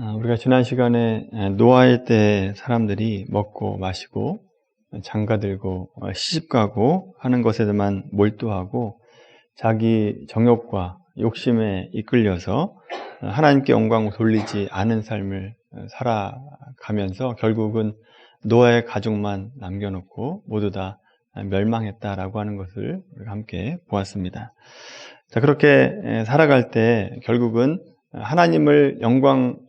아, 우리가 지난 시간에 노아의 때 사람들이 먹고 마시고 장가 들고 어, 시집 가고 하는 것에만 몰두하고 자기 정욕과 욕심에 이끌려서 하나님께 영광을 돌리지 않은 삶을 어, 살아가면서 결국은 노아의 가족만 남겨놓고 모두 다 멸망했다라고 하는 것을 우리가 함께 보았습니다. 자, 그렇게 살아갈 때 결국은 하나님을 영광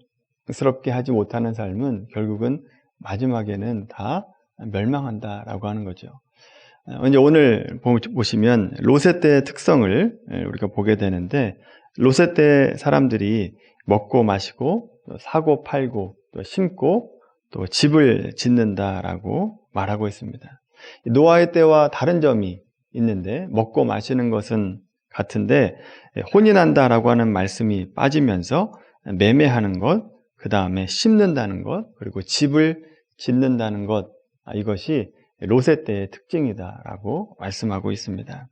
스럽게 하지 못하는 삶은 결국은 마지막에는 다 멸망한다라고 하는 거죠. 이제 오늘 보시면 로세 때의 특성을 우리가 보게 되는데 로세 때 사람들이 먹고 마시고 사고 팔고 또 심고 또 집을 짓는다라고 말하고 있습니다. 노아의 때와 다른 점이 있는데 먹고 마시는 것은 같은데 혼인한다라고 하는 말씀이 빠지면서 매매하는 것, 그 다음에 심는다는 것, 그리고 집을 짓는다는 것 아, 이것이 로세 때의 특징이다라고 말씀하고 있습니다.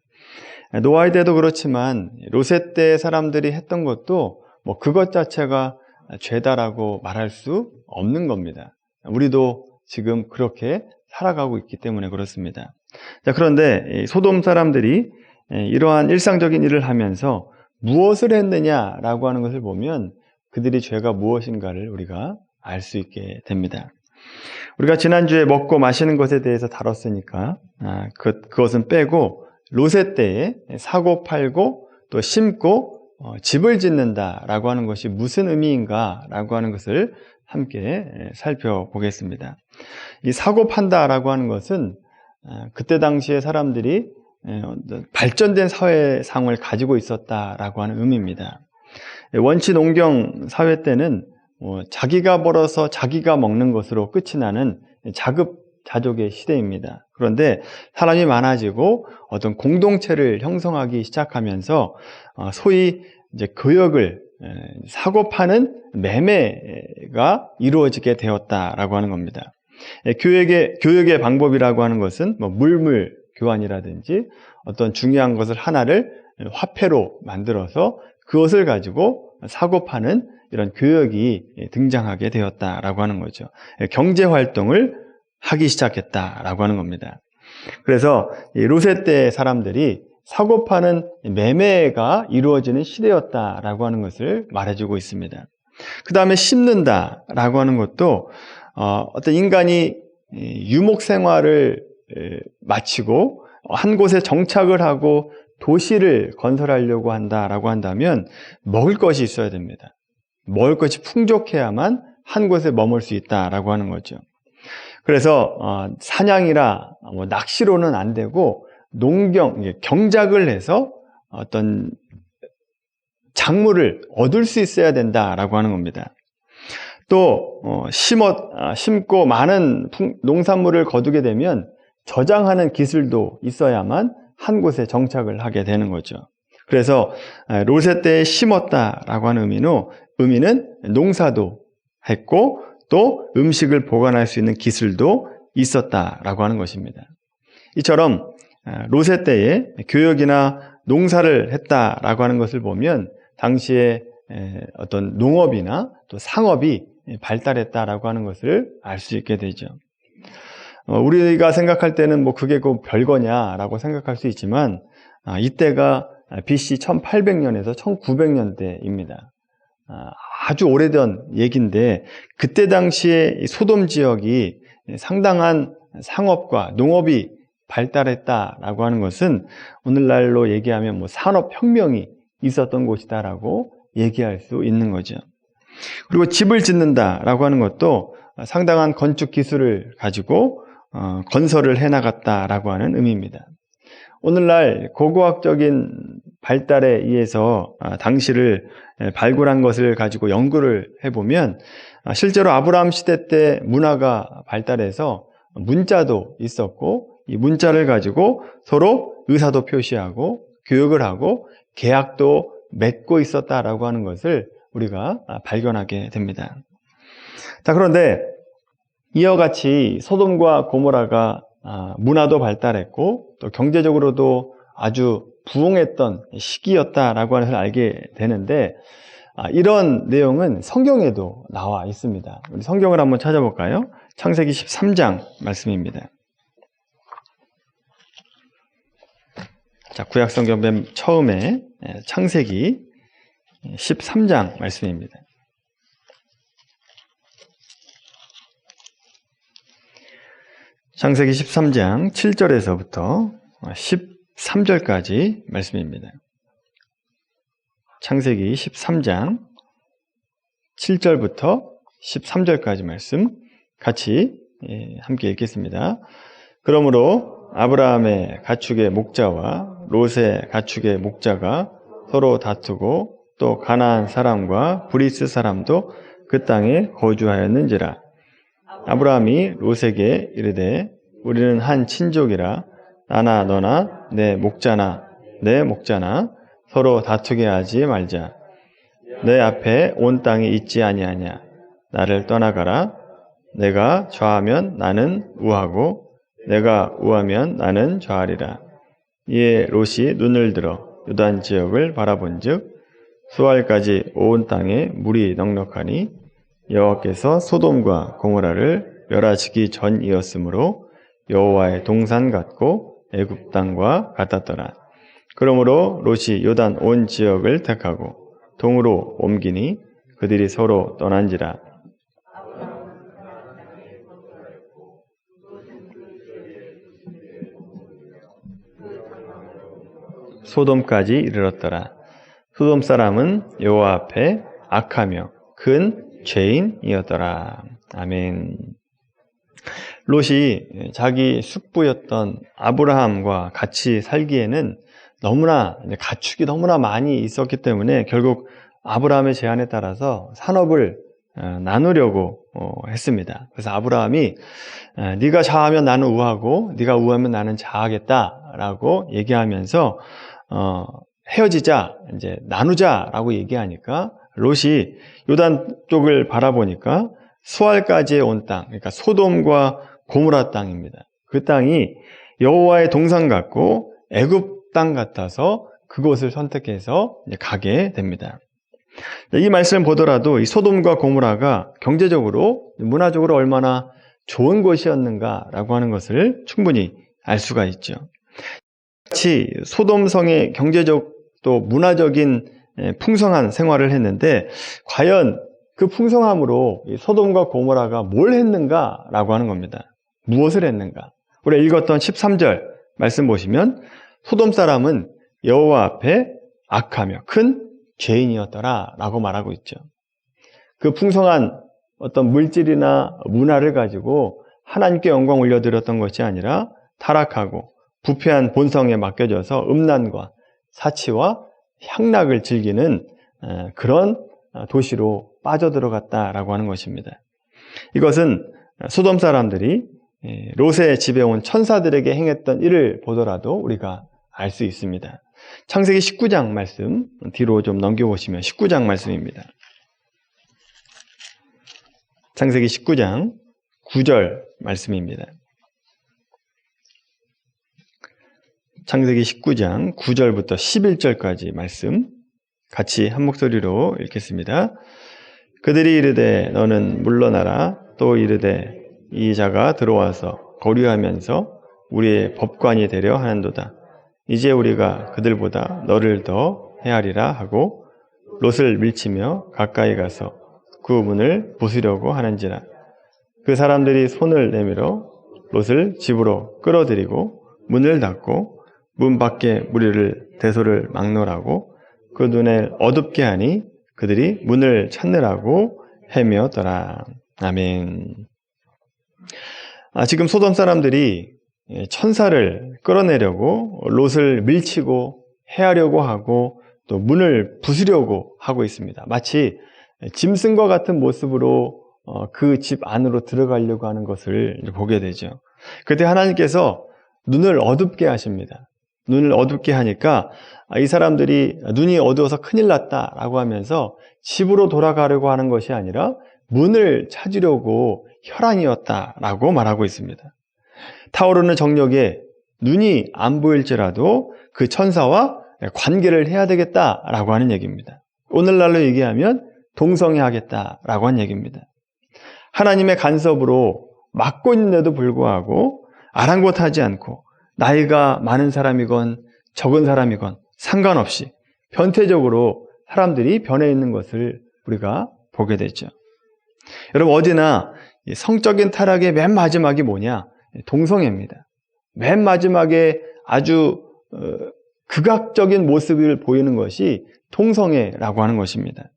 노아의 때도 그렇지만 로세 때 사람들이 했던 것도 뭐 그것 자체가 죄다라고 말할 수 없는 겁니다. 우리도 지금 그렇게 살아가고 있기 때문에 그렇습니다. 자, 그런데 소돔 사람들이 이러한 일상적인 일을 하면서 무엇을 했느냐라고 하는 것을 보면 그들이 죄가 무엇인가를 우리가 알 수 있게 됩니다. 우리가 지난주에 먹고 마시는 것에 대해서 다뤘으니까 아, 그, 그것은 빼고 로세 때에 사고 팔고 또 심고 어, 집을 짓는다라고 하는 것이 무슨 의미인가라고 하는 것을 함께 살펴보겠습니다. 이 사고 판다라고 하는 것은 아, 그때 당시에 사람들이 발전된 사회상을 가지고 있었다라고 하는 의미입니다. 원치 농경 사회 때는 뭐 자기가 벌어서 자기가 먹는 것으로 끝이 나는 자급자족의 시대입니다. 그런데 사람이 많아지고 어떤 공동체를 형성하기 시작하면서 어, 소위 이제 교역을 사고 파는 매매가 이루어지게 되었다라고 하는 겁니다. 교역의, 교역의 방법이라고 하는 것은 뭐 물물 교환이라든지 어떤 중요한 것을 하나를 화폐로 만들어서 그것을 가지고 사고 파는 이런 교역이 등장하게 되었다라고 하는 거죠. 경제 활동을 하기 시작했다라고 하는 겁니다. 그래서 로세 때 사람들이 사고 파는 매매가 이루어지는 시대였다라고 하는 것을 말해주고 있습니다. 그 다음에 심는다라고 하는 것도 어, 어떤 인간이 유목 생활을 마치고 한 곳에 정착을 하고 도시를 건설하려고 한다라고 한다면 먹을 것이 있어야 됩니다. 먹을 것이 풍족해야만 한 곳에 머물 수 있다라고 하는 거죠. 그래서 어, 사냥이라 뭐 낚시로는 안 되고 농경 경작을 해서 어떤 작물을 얻을 수 있어야 된다라고 하는 겁니다. 또 어, 심어 아, 심고 많은 농산물을 거두게 되면 저장하는 기술도 있어야만 한 곳에 정착을 하게 되는 거죠. 그래서 로세 때에 심었다라고 하는 의미는 의미는 농사도 했고 또 음식을 보관할 수 있는 기술도 있었다라고 하는 것입니다. 이처럼 로세 때에 교역이나 농사를 했다라고 하는 것을 보면 당시에 어떤 농업이나 또 상업이 발달했다라고 하는 것을 알 수 있게 되죠. 어, 우리가 생각할 때는 뭐 그게 그 별거냐라고 생각할 수 있지만 아, 이때가 BC 1800년에서 1900년대입니다. 아, 아주 오래된 얘기인데 그때 당시에 소돔 지역이 상당한 상업과 농업이 발달했다라고 하는 것은 오늘날로 얘기하면 뭐 산업혁명이 있었던 곳이다라고 얘기할 수 있는 거죠. 그리고 집을 짓는다라고 하는 것도 상당한 건축 기술을 가지고 어, 건설을 해나갔다라고 하는 의미입니다. 오늘날 고고학적인 발달에 의해서 아, 당시를 발굴한 것을 가지고 연구를 해보면 아, 실제로 아브라함 시대 때 문화가 발달해서 문자도 있었고 이 문자를 가지고 서로 의사도 표시하고 교육을 하고 계약도 맺고 있었다라고 하는 것을 우리가 아, 발견하게 됩니다. 자, 그런데 이와 같이 소돔과 고모라가 아, 문화도 발달했고 또 경제적으로도 아주 부흥했던 시기였다라고 하는 것을 알게 되는데 아, 이런 내용은 성경에도 나와 있습니다. 우리 성경을 한번 찾아볼까요? 창세기 13장 말씀입니다. 자, 구약 성경 맨 처음에 예, 창세기 13장 말씀입니다. 창세기 13장 7절에서부터 13절까지 말씀입니다. 창세기 13장 7절부터 13절까지 말씀 같이 예, 함께 읽겠습니다. 그러므로 아브라함의 가축의 목자와 롯의 가축의 목자가 서로 다투고 또 가나안 사람과 브리스 사람도 그 땅에 거주하였는지라 아브라함이 롯에게 이르되 우리는 한 친족이라 나나 너나 내 목자나 내 목자나 서로 다투게 하지 말자. 내 앞에 온 땅이 있지 아니하냐. 나를 떠나가라. 내가 좌하면 나는 우하고 내가 우하면 나는 좌하리라. 이에 롯이 눈을 들어 유단 지역을 바라본즉 수알까지 온 땅에 물이 넉넉하니 여호와께서 소돔과 고모라를 멸하시기 전이었으므로 여호와의 동산 같고 애굽 땅과 같았더라. 그러므로 롯이 요단 온 지역을 택하고 동으로 옮기니 그들이 서로 떠난지라. 소돔까지 이르렀더라. 소돔 사람은 여호와 앞에 악하며 큰 죄인이었더라. 아멘. 롯이 자기 숙부였던 아브라함과 같이 살기에는 너무나 가축이 너무나 많이 있었기 때문에 결국 아브라함의 제안에 따라서 산업을 어, 나누려고 어, 했습니다. 그래서 아브라함이 어, 네가 좌하면 나는 우하고 네가 우하면 나는 좌하겠다라고 얘기하면서 헤어지자 이제 나누자라고 얘기하니까 롯이 요단 쪽을 바라보니까 수알까지의 온 땅, 그러니까 소돔과 고무라 땅입니다. 그 땅이 여호와의 동산 같고 애굽 땅 같아서 그곳을 선택해서 가게 됩니다. 이 말씀을 보더라도 이 소돔과 고무라가 경제적으로 문화적으로 얼마나 좋은 곳이었는가라고 하는 것을 충분히 알 수가 있죠. 같이 소돔성의 경제적 또 문화적인 풍성한 생활을 했는데 과연 그 풍성함으로 소돔과 고모라가 뭘 했는가라고 하는 겁니다. 무엇을 했는가? 우리가 읽었던 13절 말씀 보시면 소돔 사람은 여호와 앞에 악하며 큰 죄인이었더라라고 말하고 있죠. 그 풍성한 어떤 물질이나 문화를 가지고 하나님께 영광 올려드렸던 것이 아니라 타락하고 부패한 본성에 맡겨져서 음란과 사치와 향락을 즐기는 그런 도시로 빠져들어갔다라고 하는 것입니다. 이것은 소돔 사람들이 롯의 집에 온 천사들에게 행했던 일을 보더라도 우리가 알 수 있습니다. 창세기 19장 말씀 뒤로 좀 넘겨보시면 19장 말씀입니다. 창세기 19장 9절 말씀입니다. 창세기 19장 9절부터 11절까지 말씀 같이 한 목소리로 읽겠습니다. 그들이 이르되 너는 물러나라 또 이르되 이 자가 들어와서 거류하면서 우리의 법관이 되려 하는도다. 이제 우리가 그들보다 너를 더 헤아리라 하고 롯을 밀치며 가까이 가서 그 문을 부수려고 하는지라. 그 사람들이 손을 내밀어 롯을 집으로 끌어들이고 문을 닫고 문 밖에 무리를 대소를 막노라고 그 눈에 어둡게 하니 그들이 문을 찾느라고 헤매었더라. 아멘. 아, 지금 소돔 사람들이 천사를 끌어내려고 롯을 밀치고 해하려고 하고 또 문을 부수려고 하고 있습니다. 마치 짐승과 같은 모습으로 어, 그집 안으로 들어가려고 하는 것을 보게 되죠. 그때 하나님께서 눈을 어둡게 하십니다. 눈을 어둡게 하니까 이 사람들이 눈이 어두워서 큰일 났다라고 하면서 집으로 돌아가려고 하는 것이 아니라 문을 찾으려고 혈안이었다라고 말하고 있습니다. 타오르는 정력에 눈이 안 보일지라도 그 천사와 관계를 해야 되겠다라고 하는 얘기입니다. 오늘날로 얘기하면 동성애하겠다라고 한 얘기입니다. 하나님의 간섭으로 막고 있는데도 불구하고 아랑곳하지 않고 나이가 많은 사람이건 적은 사람이건 상관없이 변태적으로 사람들이 변해 있는 것을 우리가 보게 되죠. 여러분 어디나 이 성적인 타락의 맨 마지막이 뭐냐? 동성애입니다. 맨 마지막에 아주 어, 극악적인 모습을 보이는 것이 동성애라고 하는 것입니다.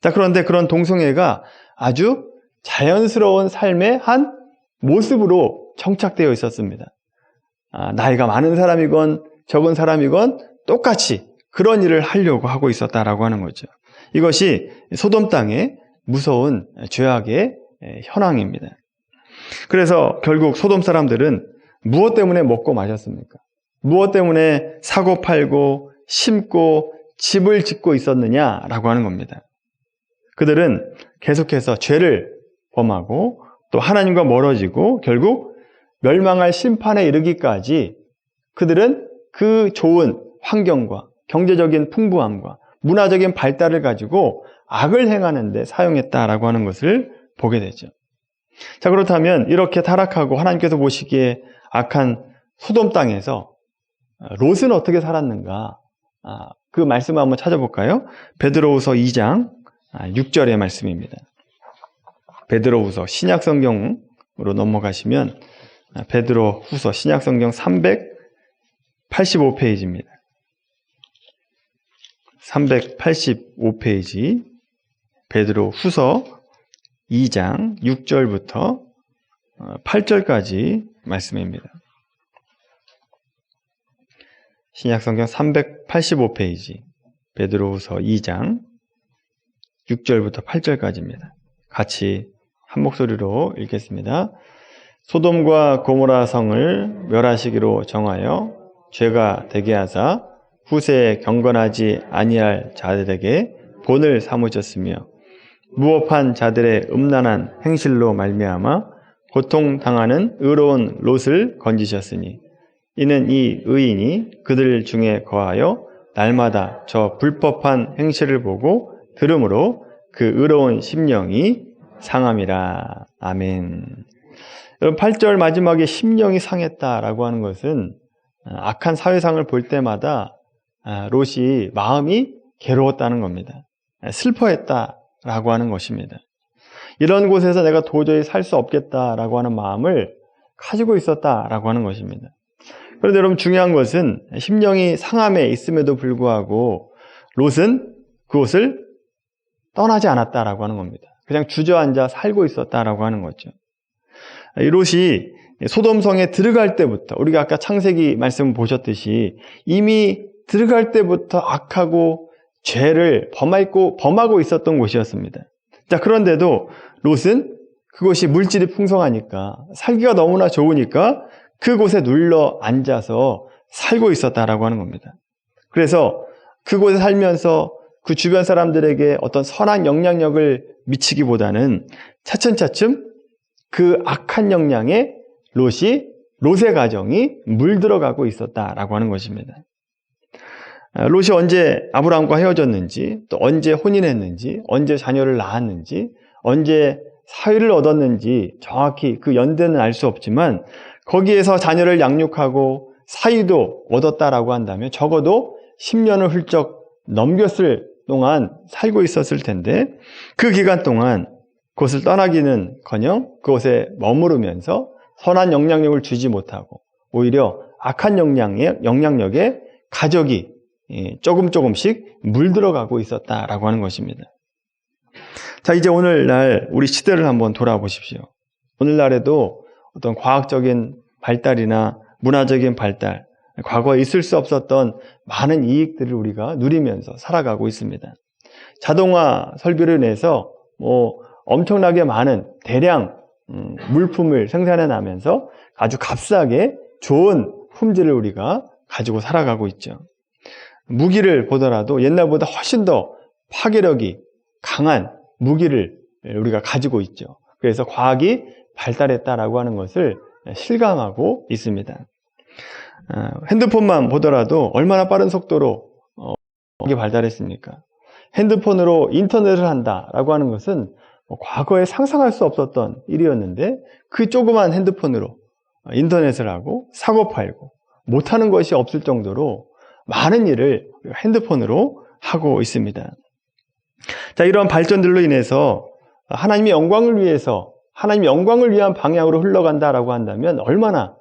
자, 그런데 그런 동성애가 아주 자연스러운 삶의 한 모습으로 정착되어 있었습니다. 아, 나이가 많은 사람이건 적은 사람이건 똑같이 그런 일을 하려고 하고 있었다라고 하는 거죠. 이것이 소돔 땅의 무서운 죄악의 현황입니다. 그래서 결국 소돔 사람들은 무엇 때문에 먹고 마셨습니까? 무엇 때문에 사고 팔고 심고 집을 짓고 있었느냐라고 하는 겁니다. 그들은 계속해서 죄를 범하고 또 하나님과 멀어지고 결국 멸망할 심판에 이르기까지 그들은 그 좋은 환경과 경제적인 풍부함과 문화적인 발달을 가지고 악을 행하는데 사용했다라고 하는 것을 보게 되죠. 자, 그렇다면 이렇게 타락하고 하나님께서 보시기에 악한 소돔 땅에서 롯은 어떻게 살았는가? 아, 그 말씀을 한번 찾아볼까요? 베드로후서 2장 6절의 말씀입니다. 베드로후서 신약 성경으로 넘어가시면 베드로 후서 신약 성경 385페이지입니다. 385페이지 베드로 후서 2장 6절부터 8절까지 말씀입니다. 신약성경 385페이지 베드로후서 2장 6절부터 8절까지입니다. 같이 한 목소리로 읽겠습니다. 소돔과 고모라 성을 멸하시기로 정하여 죄가 되게 하사 후세에 경건하지 아니할 자들에게 본을 삼으셨으며 무업한 자들의 음란한 행실로 말미암아 고통당하는 의로운 롯을 건지셨으니 이는 이 의인이 그들 중에 거하여 날마다 저 불법한 행실을 보고 들음으로 그 의로운 심령이 상함이라. 아멘. 여러분 8절 마지막에 심령이 상했다라고 하는 것은 악한 사회상을 볼 때마다 롯이 마음이 괴로웠다는 겁니다. 슬퍼했다라고 하는 것입니다. 이런 곳에서 내가 도저히 살 수 없겠다라고 하는 마음을 가지고 있었다라고 하는 것입니다. 그런데 여러분 중요한 것은 심령이 상함에 있음에도 불구하고 롯은 그곳을 떠나지 않았다라고 하는 겁니다. 그냥 주저앉아 살고 있었다라고 하는 거죠. 이 롯이 소돔성에 들어갈 때부터 우리가 아까 창세기 말씀 보셨듯이 이미 들어갈 때부터 악하고 죄를 범하고, 범하고 있었던 곳이었습니다. 자, 그런데도 롯은 그곳이 물질이 풍성하니까 살기가 너무나 좋으니까 그곳에 눌러 앉아서 살고 있었다라고 하는 겁니다. 그래서 그곳에 살면서 그 주변 사람들에게 어떤 선한 영향력을 미치기보다는 차츰차츰 그 악한 영향에 롯이 롯의 가정이 물들어가고 있었다라고 하는 것입니다. 아, 롯이 언제 아브라함과 헤어졌는지, 또 언제 혼인했는지, 언제 자녀를 낳았는지, 언제 사위를 얻었는지 정확히 그 연대는 알 수 없지만 거기에서 자녀를 양육하고 사위도 얻었다라고 한다면 적어도 10년을 훌쩍 넘겼을 동안 살고 있었을 텐데 그 기간 동안 그것을 떠나기는 커녕 그곳에 머무르면서 선한 영향력을 주지 못하고 오히려 악한 영향력에 가족이 예, 조금 조금씩 물들어가고 있었다라고 하는 것입니다. 자, 이제 오늘날 우리 시대를 한번 돌아보십시오. 오늘날에도 어떤 과학적인 발달이나 문화적인 발달, 과거에 있을 수 없었던 많은 이익들을 우리가 누리면서 살아가고 있습니다. 자동화 설비를 인해서 뭐 엄청나게 많은 대량 음, 물품을 생산해 나면서 아주 값싸게 좋은 품질을 우리가 가지고 살아가고 있죠. 무기를 보더라도 옛날보다 훨씬 더 파괴력이 강한 무기를 우리가 가지고 있죠. 그래서 과학이 발달했다라고 하는 것을 실감하고 있습니다. 어, 핸드폰만 보더라도 얼마나 빠른 속도로 어, 발달했습니까? 핸드폰으로 인터넷을 한다라고 하는 것은 뭐 과거에 상상할 수 없었던 일이었는데 그 조그만 핸드폰으로 인터넷을 하고 사고 팔고 못하는 것이 없을 정도로 많은 일을 핸드폰으로 하고 있습니다. 자, 이러한 발전들로 인해서 하나님의 영광을 위해서 하나님의 영광을 위한 방향으로 흘러간다라고 한다면 얼마나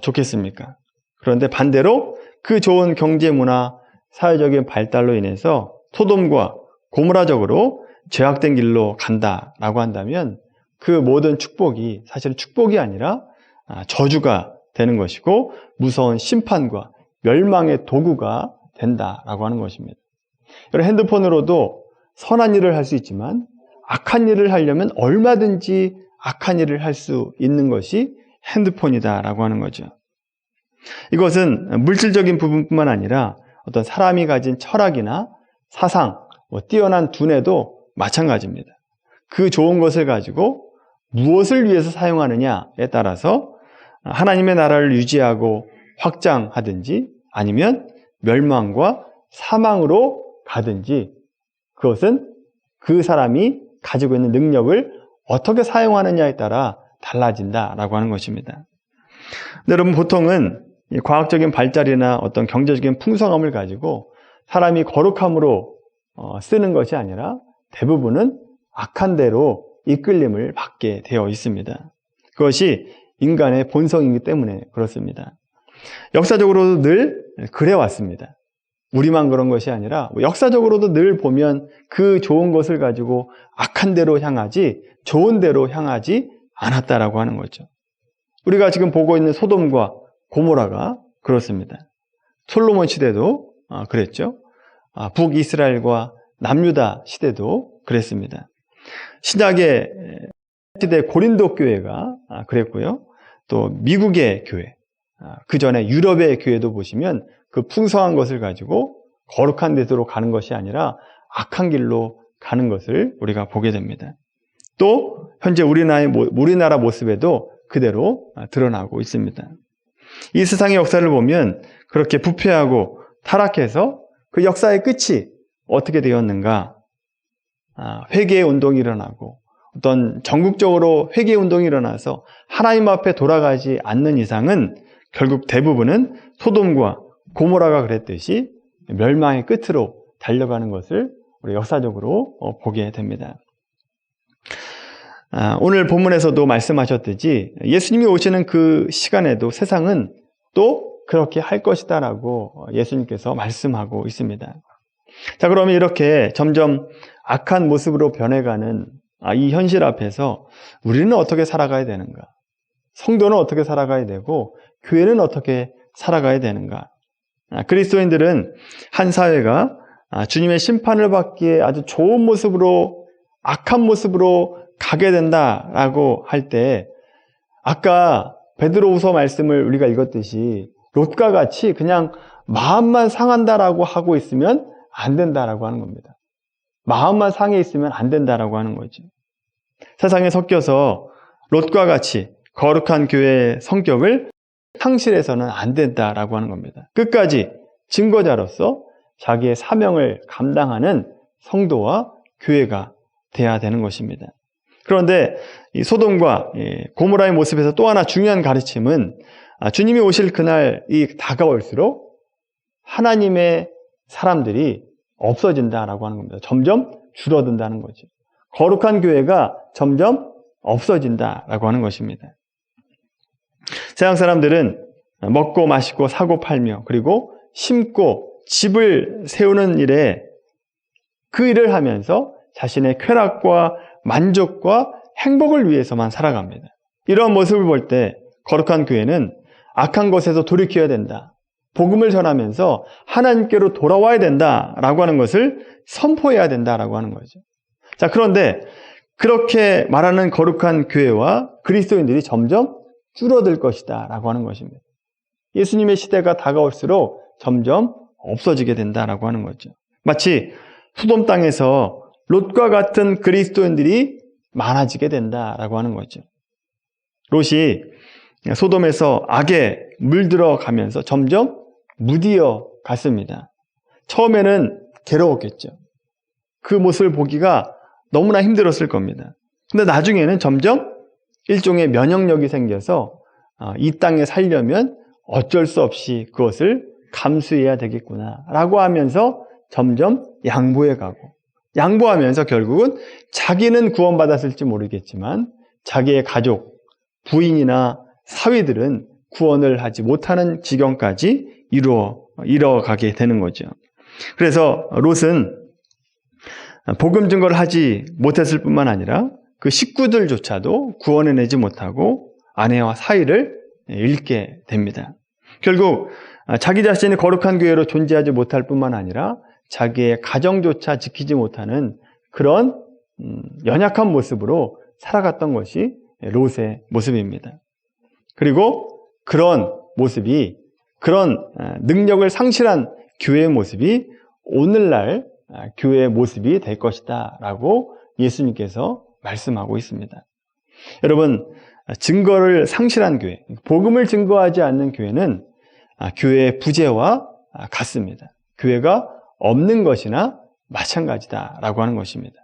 좋겠습니까? 그런데 반대로 그 좋은 경제 문화, 사회적인 발달로 인해서 소돔과 고무라적으로 죄악된 길로 간다라고 한다면 그 모든 축복이 사실 축복이 아니라 저주가 되는 것이고 무서운 심판과 멸망의 도구가 된다라고 하는 것입니다. 여러분 핸드폰으로도 선한 일을 할 수 있지만 악한 일을 하려면 얼마든지 악한 일을 할 수 있는 것이 핸드폰이다라고 하는 거죠. 이것은 물질적인 부분뿐만 아니라 어떤 사람이 가진 철학이나 사상, 뭐 뛰어난 두뇌도 마찬가지입니다. 그 좋은 것을 가지고 무엇을 위해서 사용하느냐에 따라서 하나님의 나라를 유지하고 확장하든지 아니면 멸망과 사망으로 가든지 그것은 그 사람이 가지고 있는 능력을 어떻게 사용하느냐에 따라 달라진다라고 하는 것입니다. 여러분 보통은 과학적인 발달이나 어떤 경제적인 풍성함을 가지고 사람이 거룩함으로 어, 쓰는 것이 아니라 대부분은 악한 대로 이끌림을 받게 되어 있습니다. 그것이 인간의 본성이기 때문에 그렇습니다. 역사적으로도 늘 그래왔습니다. 우리만 그런 것이 아니라 역사적으로도 늘 보면 그 좋은 것을 가지고 악한 대로 향하지 좋은 대로 향하지 않았다라고 하는 거죠. 우리가 지금 보고 있는 소돔과 고모라가 그렇습니다. 솔로몬 시대도 아, 그랬죠. 아, 북이스라엘과 남유다 시대도 그랬습니다. 신약의 시대 고린도 교회가 아, 그랬고요. 또 미국의 교회, 그 전에 유럽의 교회도 보시면 그 풍성한 것을 가지고 거룩한 데로 가는 것이 아니라 악한 길로 가는 것을 우리가 보게 됩니다. 또 현재 우리나라 모습에도 그대로 드러나고 있습니다. 이 세상의 역사를 보면 그렇게 부패하고 타락해서 그 역사의 끝이 어떻게 되었는가? 아, 회개의 운동이 일어나고 어떤 전국적으로 회개 운동이 일어나서 하나님 앞에 돌아가지 않는 이상은 결국 대부분은 소돔과 고모라가 그랬듯이 멸망의 끝으로 달려가는 것을 우리 역사적으로 어, 보게 됩니다. 아, 오늘 본문에서도 말씀하셨듯이 예수님이 오시는 그 시간에도 세상은 또 그렇게 할 것이다라고 예수님께서 말씀하고 있습니다. 자, 그러면 이렇게 점점 악한 모습으로 변해가는 아, 이 현실 앞에서 우리는 어떻게 살아가야 되는가? 성도는 어떻게 살아가야 되고, 교회는 어떻게 살아가야 되는가? 아, 그리스도인들은 한 사회가 주님의 심판을 받기에 아주 좋은 모습으로, 악한 모습으로 가게 된다라고 할 때 아까 베드로우서 말씀을 우리가 읽었듯이 롯과 같이 그냥 마음만 상한다라고 하고 있으면 안 된다라고 하는 겁니다. 마음만 상해 있으면 안 된다라고 하는 거죠. 세상에 섞여서 롯과 같이 거룩한 교회의 성격을 상실해서는 안 된다라고 하는 겁니다. 끝까지 증거자로서 자기의 사명을 감당하는 성도와 교회가 돼야 되는 것입니다. 그런데 이 소돔과 고모라의 모습에서 또 하나 중요한 가르침은 아, 주님이 오실 그날이 다가올수록 하나님의 사람들이 없어진다라고 하는 겁니다. 점점 줄어든다는 거죠. 거룩한 교회가 점점 없어진다라고 하는 것입니다. 세상 사람들은 먹고 마시고 사고 팔며 그리고 심고 집을 세우는 일에 그 일을 하면서 자신의 쾌락과 만족과 행복을 위해서만 살아갑니다. 이런 모습을 볼 때 거룩한 교회는 악한 것에서 돌이켜야 된다. 복음을 전하면서 하나님께로 돌아와야 된다라고 하는 것을 선포해야 된다라고 하는 거죠. 자, 그런데 그렇게 말하는 거룩한 교회와 그리스도인들이 점점 줄어들 것이다라고 하는 것입니다. 예수님의 시대가 다가올수록 점점 없어지게 된다라고 하는 거죠. 마치 수돔 땅에서 롯과 같은 그리스도인들이 많아지게 된다라고 하는 거죠. 롯이 소돔에서 악에 물들어 가면서 점점 무디어 갔습니다. 처음에는 괴로웠겠죠. 그 모습을 보기가 너무나 힘들었을 겁니다. 근데 나중에는 점점 일종의 면역력이 생겨서 어, 이 땅에 살려면 어쩔 수 없이 그것을 감수해야 되겠구나 라고 하면서 점점 양보해 가고 양보하면서 결국은 자기는 구원받았을지 모르겠지만 자기의 가족, 부인이나 사위들은 구원을 하지 못하는 지경까지 이루어, 이뤄가게 되는 거죠. 그래서 롯은 복음 증거를 하지 못했을 뿐만 아니라 그 식구들조차도 구원해내지 못하고 아내와 사이를 잃게 됩니다. 결국 자기 자신이 거룩한 교회로 존재하지 못할 뿐만 아니라 자기의 가정조차 지키지 못하는 그런 음, 연약한 모습으로 살아갔던 것이 롯의 모습입니다. 그리고 그런 모습이 그런 능력을 상실한 교회의 모습이 오늘날 교회의 모습이 될 것이다 라고 예수님께서 말씀하고 있습니다. 여러분, 증거를 상실한 교회, 복음을 증거하지 않는 교회는 교회의 부재와 같습니다. 교회가 없는 것이나 마찬가지다 라고 하는 것입니다.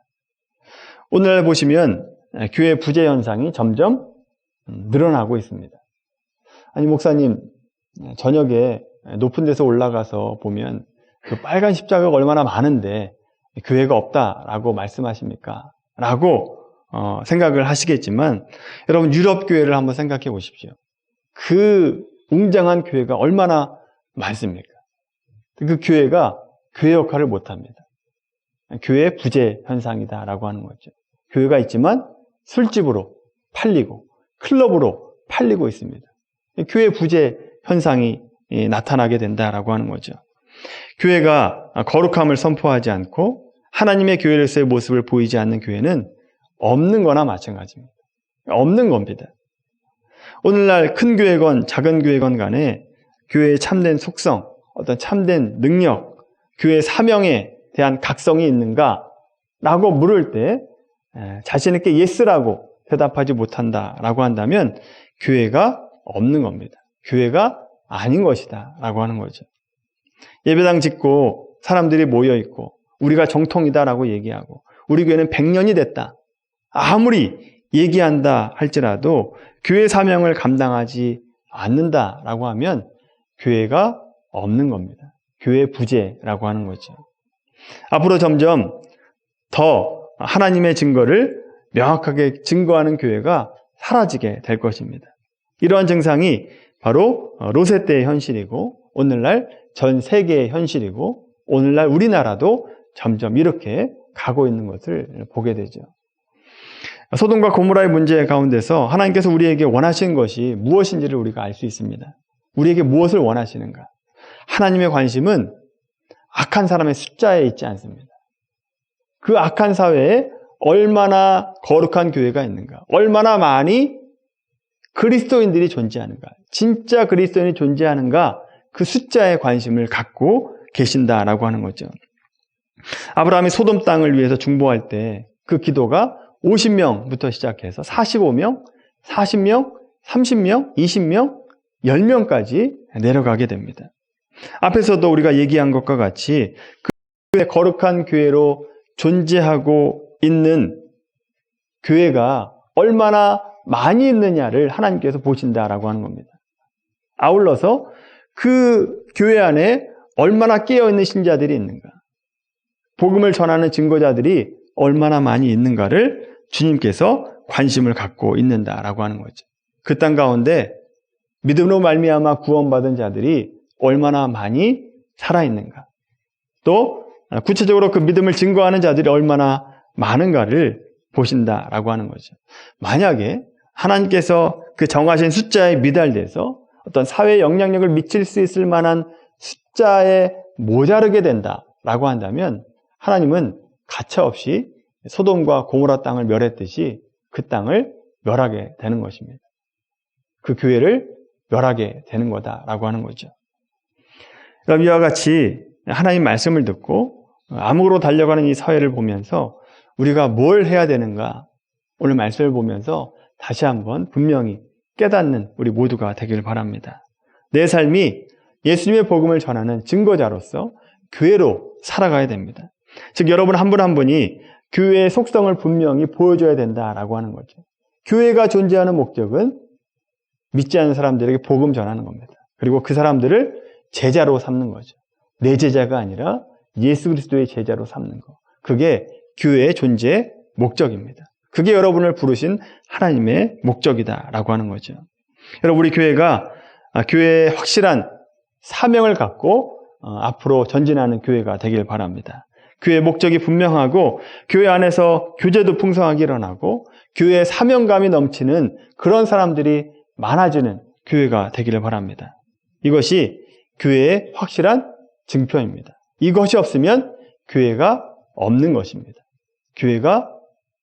오늘 보시면 교회 부재 현상이 점점 늘어나고 있습니다. 아니 목사님 저녁에 높은 데서 올라가서 보면 그 빨간 십자가가 얼마나 많은데 교회가 없다라고 말씀하십니까? 라고 어, 생각을 하시겠지만 여러분 유럽 교회를 한번 생각해 보십시오. 그 웅장한 교회가 얼마나 많습니까? 그 교회가 교회 역할을 못합니다. 교회 부재 현상이다라고 하는 거죠. 교회가 있지만 술집으로 팔리고 클럽으로 팔리고 있습니다. 교회 부재 현상이 나타나게 된다라고 하는 거죠. 교회가 거룩함을 선포하지 않고 하나님의 교회로서의 모습을 보이지 않는 교회는 없는 거나 마찬가지입니다. 없는 겁니다. 오늘날 큰 교회건 작은 교회건 간에 교회의 참된 속성, 어떤 참된 능력, 교회 사명에 대한 각성이 있는가? 라고 물을 때 자신있게 예스라고 대답하지 못한다라고 한다면 교회가 없는 겁니다. 교회가 아닌 것이다 라고 하는 거죠. 예배당 짓고 사람들이 모여 있고 우리가 정통이다라고 얘기하고 우리 교회는 100년이 됐다. 아무리 얘기한다 할지라도 교회 사명을 감당하지 않는다라고 하면 교회가 없는 겁니다. 교회 부재라고 하는 거죠. 앞으로 점점 더 하나님의 증거를 명확하게 증거하는 교회가 사라지게 될 것입니다. 이러한 증상이 바로 로세 때의 현실이고 오늘날 전 세계의 현실이고 오늘날 우리나라도 점점 이렇게 가고 있는 것을 보게 되죠. 소돔과 고모라의 문제 가운데서 하나님께서 우리에게 원하시는 것이 무엇인지를 우리가 알 수 있습니다. 우리에게 무엇을 원하시는가? 하나님의 관심은 악한 사람의 숫자에 있지 않습니다. 그 악한 사회에 얼마나 거룩한 교회가 있는가? 얼마나 많이 그리스도인들이 존재하는가? 진짜 그리스도인이 존재하는가? 그 숫자에 관심을 갖고 계신다라고 하는 거죠. 아브라함이 소돔 땅을 위해서 중보할 때 그 기도가 50명부터 시작해서 45명, 40명, 30명, 20명, 10명까지 내려가게 됩니다. 앞에서도 우리가 얘기한 것과 같이 그 거룩한 교회로 존재하고 있는 교회가 얼마나 많이 있느냐를 하나님께서 보신다라고 하는 겁니다. 아울러서 그 교회 안에 얼마나 깨어있는 신자들이 있는가. 복음을 전하는 증거자들이 얼마나 많이 있는가를 주님께서 관심을 갖고 있는다라고 하는 거죠. 그 땅 가운데 믿음으로 말미암아 구원받은 자들이 얼마나 많이 살아 있는가. 또 구체적으로 그 믿음을 증거하는 자들이 얼마나 많은가를 보신다라고 하는 거죠. 만약에 하나님께서 그 정하신 숫자에 미달돼서 어떤 사회 영향력을 미칠 수 있을 만한 숫자에 모자르게 된다라고 한다면 하나님은 가차없이 소돔과 고모라 땅을 멸했듯이 그 땅을 멸하게 되는 것입니다. 그 교회를 멸하게 되는 거다라고 하는 거죠. 그럼 이와 같이 하나님 말씀을 듣고 암으로 달려가는 이 사회를 보면서 우리가 뭘 해야 되는가 오늘 말씀을 보면서 다시 한번 분명히 깨닫는 우리 모두가 되길 바랍니다. 내 삶이 예수님의 복음을 전하는 증거자로서 교회로 살아가야 됩니다. 즉 여러분 한분한 분이 교회의 속성을 분명히 보여줘야 된다라고 하는 거죠. 교회가 존재하는 목적은 믿지 않는 사람들에게 복음 전하는 겁니다. 그리고 그 사람들을 제자로 삼는 거죠. 내 제자가 아니라 예수 그리스도의 제자로 삼는 거. 그게 교회의 존재 목적입니다. 그게 여러분을 부르신 하나님의 목적이다라고 하는 거죠. 여러분 우리 교회가 아, 교회의 확실한 사명을 갖고 어, 앞으로 전진하는 교회가 되길 바랍니다. 교회의 목적이 분명하고 교회 안에서 교제도 풍성하게 일어나고 교회의 사명감이 넘치는 그런 사람들이 많아지는 교회가 되기를 바랍니다. 이것이 교회의 확실한 증표입니다. 이것이 없으면 교회가 없는 것입니다. 교회가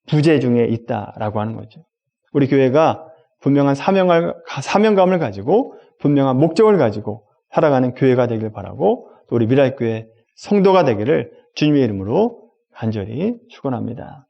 부재 중에 있다라고 하는 거죠. 우리 교회가 분명한 사명을, 사명감을 가지고 분명한 목적을 가지고 살아가는 교회가 되길 바라고 또 우리 미랄교회 성도가 되기를 주님의 이름으로 간절히 축원합니다.